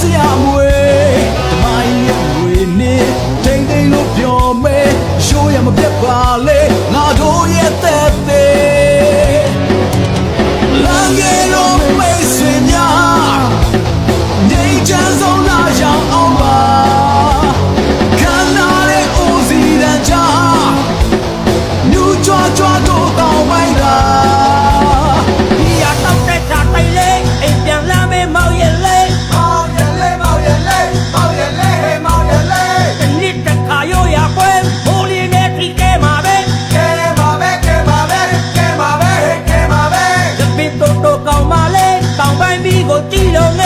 စရာမွေတမိုင်းရဲ့ဝေနေတိမ်တိမ်လို့ပြောမေရှိုးရမပြတ်ပါလေ tiro